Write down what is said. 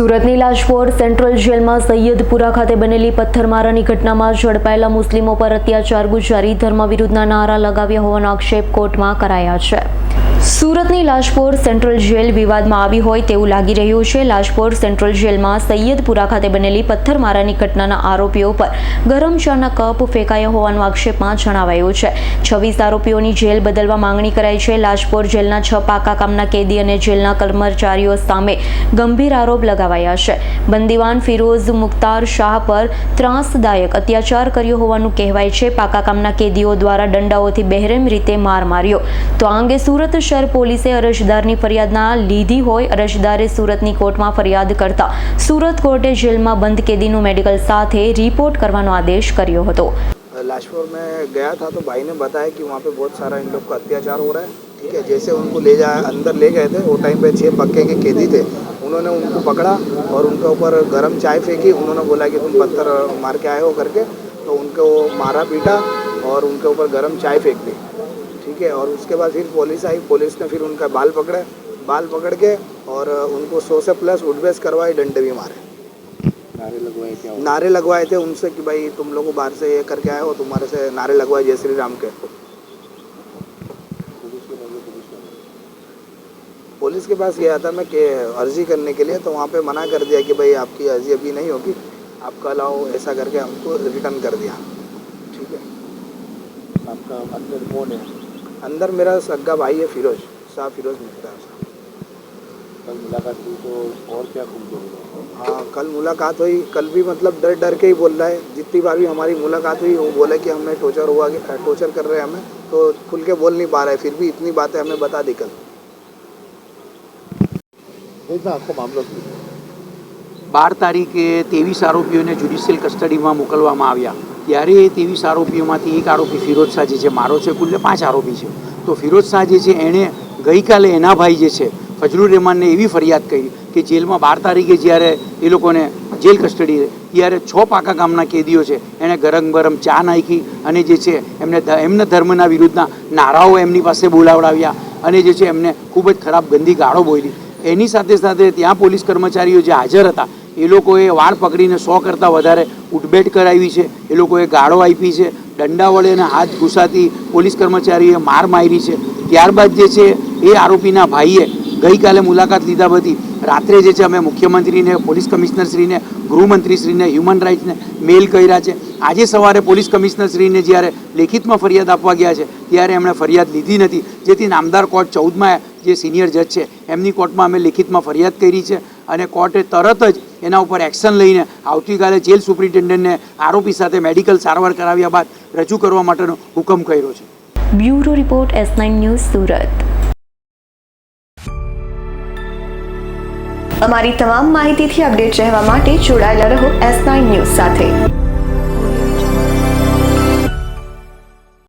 સુરતની લાજપોર સેન્ટ્રલ જેલમાં સૈયદપુરા ખાતે બનેલી પથ્થરમારાની ઘટનામાં ઝડપાયેલા મુસ્લિમો પર અત્યાચાર, ગુજારી, ધર્મ વિરુદ્ધના નારા લગાવ્યા હોવાનો આક્ષેપ કોર્ટમાં કરાયા છે. સુરતની લાજપોર સેન્ટ્રલ જેલ વિવાદમાં આવી હોય તેવું લાગી રહ્યું છે. લાજપોર સેન્ટ્રલ જેલમાં સૈયદપુરા ખાતે બનેલી પથ્થરમારાની ઘટનાના આરોપીઓ પર ગરમ ચાના કપ ફેંકાયા હોવાનો આક્ષેપમાં જણાવાયું છે. છવ્વીસ આરોપીઓની જેલ બદલવા માંગણી કરાઈ છે. લાજપોર જેલના છ પાકા કામના કેદી અને જેલના કર્મચારીઓ સામે ગંભીર આરોપ લગાવાયા છે. બંદીવાન ફિરોઝ મુખ્તાર શાહ પર ત્રાસદાયક અત્યાચાર કર્યો હોવાનું કહેવાય છે. પાકા કામના કેદીઓ દ્વારા દંડાઓથી બહેરેમ રીતે માર માર્યો. તો આ અંગે સુરત શહેર પોલીસે અરજદારની ફરિયાદના લીધી હોય અરજદારે સુરતની કોર્ટમાં ફરિયાદ કરતા સુરત કોર્ટે જેલમાં બંધ કેદીનું મેડિકલ સાથે રિપોર્ટ કરવાનો આદેશ કર્યો હતો लाजपुर में गया था तो भाई ने बताया कि वहाँ पे बहुत सारा इन लोग का अत्याचार हो रहा है ठीक है जैसे उनको ले जा अंदर ले गए थे वो टाइम पे छः पक्के के कैदी थे उन्होंने उनको पकड़ा और उनके ऊपर गर्म चाय फेंकी उन्होंने बोला कि तुम पत्थर मार के आए हो करके तो उनको मारा पीटा और उनके ऊपर गर्म चाय फेंक दी है और उसके बाद फिर पुलिस आई पुलिस ने फिर उनका बाल पकड़े बाल पकड़ के और उनको सौ से प्लस उठबेस करवाई डंडे भी मारे। नारे लगवाए क्या? नारे लगवाए थे उनसे कि भाई तुम लोग बाहर से ये करके आए हो तुम्हारे से नारे लगवाए जय श्री राम के। के के पुलिस के पास गया था मैं कि अर्जी करने के लिए तो वहाँ पे मना कर दिया कि भाई आपकी अर्जी अभी नहीं होगी आप कल आओ ऐसा करके हमको रिटर्न कर दिया। ठीक है। आपका अंदर कौन है? अंदर मेरा सग्गा भाई है फिरोज शाह फिरोज मुख्तार साहब कल मुलाकात हुई तो और क्या खुल गया हाँ कल मुलाकात हुई कल भी मतलब डर डर के ही बोल रहा है जितनी बार भी हमारी मुलाकात हुई वो बोले कि हमें टोचर हुआ टोचर कर रहे हैं हमें तो खुल के बोल नहीं पा रहे फिर भी इतनी बातें हमें बता दी कल कैसा आपको मामला शुरू બાર તારીખે ત્રેવીસ આરોપીઓને જ્યુડિશિયલ કસ્ટડીમાં મોકલવામાં આવ્યા ત્યારે એ ત્રેવીસ આરોપીઓમાંથી એક આરોપી ફિરોજ શાહ જે છે, મારો છે કુલ્લે પાંચ આરોપી છે. તો ફિરોજ શાહ જે છે, એણે ગઈકાલે એના ભાઈ જે છે, ફજલુર રહેમાનને એવી ફરિયાદ કરી કે જેલમાં બાર તારીખે જ્યારે એ લોકોને જેલ કસ્ટડી ત્યારે છ પાકા ગામના કેદીઓ છે. એણે ગરમ ગરમ ચા નાખી અને જે છે, એમને એમના ધર્મના વિરુદ્ધના નારાઓ એમની પાસે બોલાવડાવ્યા અને જે છે, એમને ખૂબ જ ખરાબ ગંદી ગાળો બોલી. એની સાથે સાથે ત્યાં પોલીસ કર્મચારીઓ જે હાજર હતા એ લોકોએ વાળ પકડીને સો કરતાં વધારે ઉઠબેટ કરાવી છે. એ લોકોએ ગાળો આપી છે. દંડા વડે અને હાથ ઘૂસાતી પોલીસ કર્મચારીએ માર મારી છે. ત્યારબાદ જે છે, એ આરોપીના ભાઈએ ગઈકાલે મુલાકાત લીધા બધી. રાત્રે જે છે, અમે મુખ્યમંત્રીને, પોલીસ કમિશનરશ્રીને, ગૃહમંત્રીશ્રીને હ્યુમન રાઇટ્સને મેલ કર્યા છે. આજે સવારે પોલીસ કમિશનરશ્રીને જ્યારે લેખિતમાં ફરિયાદ આપવા ગયા છે, ત્યારે એમણે ફરિયાદ લીધી નથી. જેથી નામદાર કોર્ટ ચૌદમાં જે સિનિયર જજ છે, એમની કોર્ટમાં અમે લેખિતમાં ફરિયાદ કરી છે અને કોર્ટે તરત જ એના ઉપર એક્શન લઈને આવતીકાલે જેલ સુપ્રિન્ટેન્ડન્ટને આરોપી સાથે મેડિકલ સારવાર કરાવ્યા બાદ રજૂ કરવા માટેનો હુકમ કર્યો છે. Bureau report S nine news Surat. અમારી તમામ માહિતીથી અપડેટ રહેવા માટે જોડાયેલા રહો એસ નાઇન ન્યૂઝ સાથે.